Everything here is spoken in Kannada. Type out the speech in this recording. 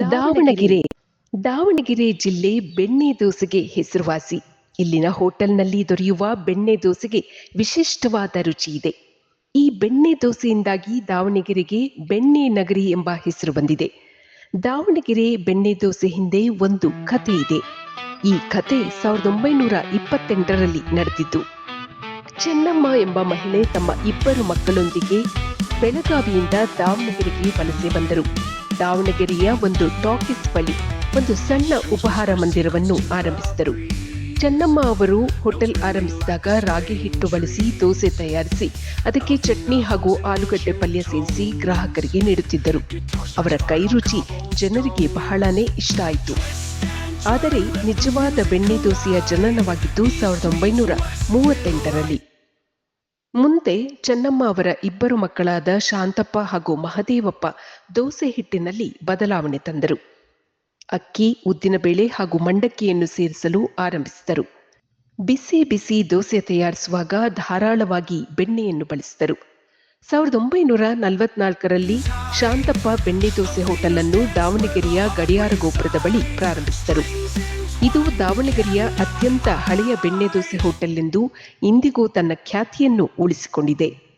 ದಾವಣಗೆರೆ. ದಾವಣಗೆರೆ ಜಿಲ್ಲೆ ಬೆಣ್ಣೆ ದೋಸೆಗೆ ಹೆಸರುವಾಸಿ. ಇಲ್ಲಿನ ಹೋಟೆಲ್ನಲ್ಲಿ ದೊರೆಯುವ ಬೆಣ್ಣೆ ದೋಸೆಗೆ ವಿಶಿಷ್ಟವಾದ ರುಚಿ ಇದೆ. ಈ ಬೆಣ್ಣೆ ದೋಸೆಯಿಂದಾಗಿ ದಾವಣಗೆರೆಗೆ ಬೆಣ್ಣೆ ನಗರಿ ಎಂಬ ಹೆಸರು ಬಂದಿದೆ. ದಾವಣಗೆರೆ ಬೆಣ್ಣೆ ದೋಸೆ ಹಿಂದೆ ಒಂದು ಕಥೆ ಇದೆ. ಈ ಕಥೆ ಸಾವಿರದ ಒಂಬೈನೂರ ಇಪ್ಪತ್ತೆಂಟರಲ್ಲಿ ನಡೆದಿದ್ದು. ಚೆನ್ನಮ್ಮ ಎಂಬ ಮಹಿಳೆ ತಮ್ಮ ಇಬ್ಬರು ಮಕ್ಕಳೊಂದಿಗೆ ಬೆಳಗಾವಿಯಿಂದ ದಾವಣಗೆರೆಗೆ ವಲಸೆ ಬಂದರು. ದಾವಣಗೆರೆಯ ಒಂದು ಟಾಕೀಸ್ ಬಳಿ ಒಂದು ಸಣ್ಣ ಉಪಹಾರ ಮಂದಿರವನ್ನು ಆರಂಭಿಸಿದರು. ಚೆನ್ನಮ್ಮ ಅವರು ಹೋಟೆಲ್ ಆರಂಭಿಸಿದಾಗ ರಾಗಿ ಹಿಟ್ಟು ಬಳಸಿ ದೋಸೆ ತಯಾರಿಸಿ, ಅದಕ್ಕೆ ಚಟ್ನಿ ಹಾಗೂ ಆಲೂಗಡ್ಡೆ ಪಲ್ಯ ಸೇರಿಸಿ ಗ್ರಾಹಕರಿಗೆ ನೀಡುತ್ತಿದ್ದರು. ಅವರ ಕೈರುಚಿ ಜನರಿಗೆ ಬಹಳನೇ ಇಷ್ಟ ಆಯಿತು. ಆದರೆ ನಿಜವಾದ ಬೆಣ್ಣೆ ದೋಸೆಯ ಜನನವಾಗಿದ್ದು ಸಾವಿರದ ಒಂಬೈನೂರ ಮೂವತ್ತೆಂಟರಲ್ಲಿ ಮುಂದೆ ಚೆನ್ನಮ್ಮ ಅವರ ಇಬ್ಬರು ಮಕ್ಕಳಾದ ಶಾಂತಪ್ಪ ಹಾಗೂ ಮಹದೇವಪ್ಪ ದೋಸೆ ಹಿಟ್ಟಿನಲ್ಲಿ ಬದಲಾವಣೆ ತಂದರು. ಅಕ್ಕಿ ಉದ್ದಿನಬೇಳೆ ಹಾಗೂ ಮಂಡಕ್ಕಿಯನ್ನು ಸೇರಿಸಲು ಆರಂಭಿಸಿದರು. ಬಿಸಿ ಬಿಸಿ ದೋಸೆ ತಯಾರಿಸುವಾಗ ಧಾರಾಳವಾಗಿ ಬೆಣ್ಣೆಯನ್ನು ಬಳಸಿದರು. ಸಾವಿರದ ಒಂಬೈನೂರ ನಲವತ್ನಾಲ್ಕರಲ್ಲಿ ಶಾಂತಪ್ಪ ಬೆಣ್ಣೆ ದೋಸೆ ಹೋಟೆಲ್ ಅನ್ನು ದಾವಣಗೆರೆಯ ಗಡಿಯಾರ ಗೋಪುರದ ಬಳಿ ಪ್ರಾರಂಭಿಸಿದರು. ಇದು ದಾವಣಗೆರೆಯ ಅತ್ಯಂತ ಹಳೆಯ ಬೆಣ್ಣೆ ದೋಸೆ ಹೋಟೆಲ್ ಎಂದು ಇಂದಿಗೂ ತನ್ನ ಖ್ಯಾತಿಯನ್ನು ಉಳಿಸಿಕೊಂಡಿದೆ.